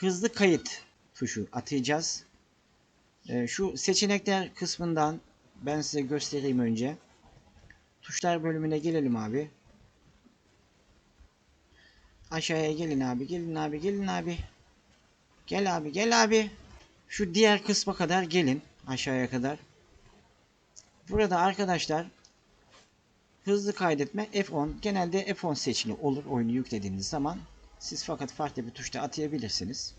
hızlı kayıt tuşu atayacağız. Ee, şu seçenekler kısmından ben size göstereyim önce. Tuşlar bölümüne gelelim abi. Aşağıya gelin abi, gelin abi, gelin abi. Gel abi, gel abi. Şu diğer kısma kadar gelin. Aşağıya kadar. Burada arkadaşlar hızlı kaydetme F10. Genelde F10 seçili olur oyunu yüklediğiniz zaman. Siz fakat farklı bir tuşta atayabilirsiniz.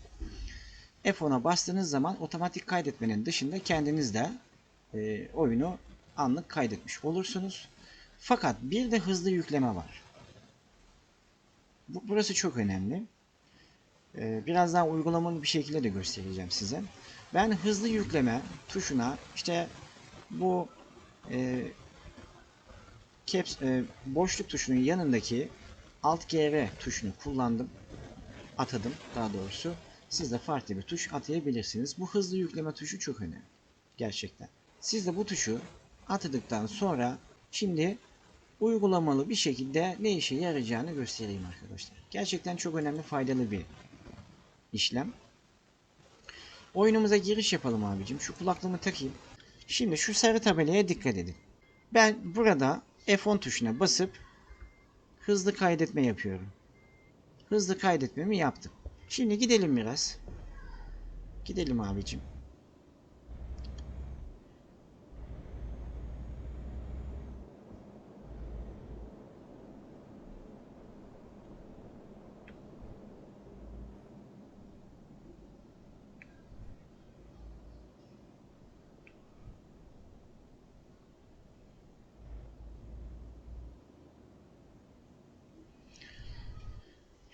F10'a bastığınız zaman otomatik kaydetmenin dışında kendiniz de e, oyunu anlık kaydetmiş olursunuz. Fakat bir de hızlı yükleme var. Bu, burası çok önemli. Ee, biraz daha uygulamalı bir şekilde de göstereceğim size. Ben hızlı yükleme tuşuna işte bu e, caps, e, boşluk tuşunun yanındaki Alt GR tuşunu kullandım. Atadım daha doğrusu. Siz de farklı bir tuş atayabilirsiniz. Bu hızlı yükleme tuşu çok önemli. Gerçekten. Siz de bu tuşu atadıktan sonra şimdi uygulamalı bir şekilde ne işe yarayacağını göstereyim arkadaşlar. Gerçekten çok önemli faydalı bir işlem. Oyunumuza giriş yapalım abicim. Şu kulaklığımı takayım. Şimdi şu sarı tabelaya dikkat edin. Ben burada F10 tuşuna basıp hızlı kaydetme yapıyorum. Hızlı kaydetmemi yaptım. Şimdi gidelim biraz. Gidelim abicim.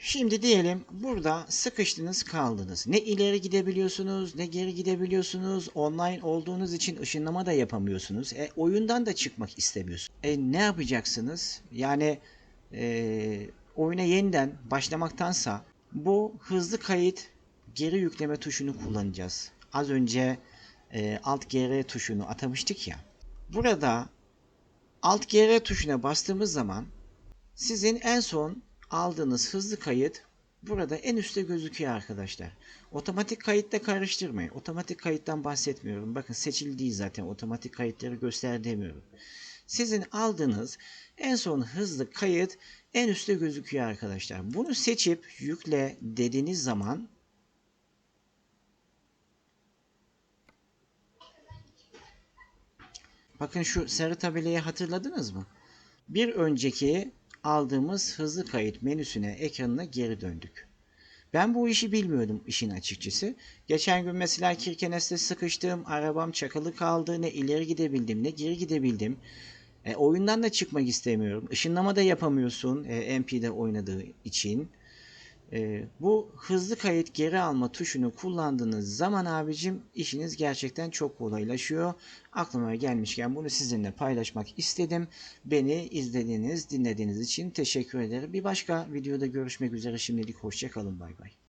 Şimdi diyelim burada sıkıştınız kaldınız. Ne ileri gidebiliyorsunuz ne geri gidebiliyorsunuz. Online olduğunuz için ışınlama da yapamıyorsunuz. E, oyundan da çıkmak istemiyorsunuz. E, ne yapacaksınız? Yani e, oyuna yeniden başlamaktansa bu hızlı kayıt geri yükleme tuşunu kullanacağız. Az önce e, Alt GR tuşunu atamıştık ya. Burada Alt GR tuşuna bastığımız zaman sizin en son aldığınız hızlı kayıt burada en üstte gözüküyor arkadaşlar. Otomatik kayıtta karıştırmayın. Otomatik kayıttan bahsetmiyorum. Bakın seçili değil zaten. Otomatik kayıtları göster demiyorum. Sizin aldığınız en son hızlı kayıt en üstte gözüküyor arkadaşlar. Bunu seçip yükle dediğiniz zaman Bakın şu sarı tabelayı hatırladınız mı? Bir önceki aldığımız hızlı kayıt menüsüne ekranına geri döndük. Ben bu işi bilmiyordum işin açıkçası. Geçen gün mesela Kirkenes'te sıkıştım, arabam çakalı kaldı, ne ileri gidebildim ne geri gidebildim. E, oyundan da çıkmak istemiyorum. Işınlama da yapamıyorsun e, MP'de oynadığı için. E, bu hızlı kayıt geri alma tuşunu kullandığınız zaman abicim işiniz gerçekten çok kolaylaşıyor. Aklıma gelmişken bunu sizinle paylaşmak istedim. Beni izlediğiniz, dinlediğiniz için teşekkür ederim. Bir başka videoda görüşmek üzere. Şimdilik hoşçakalın. Bay bay.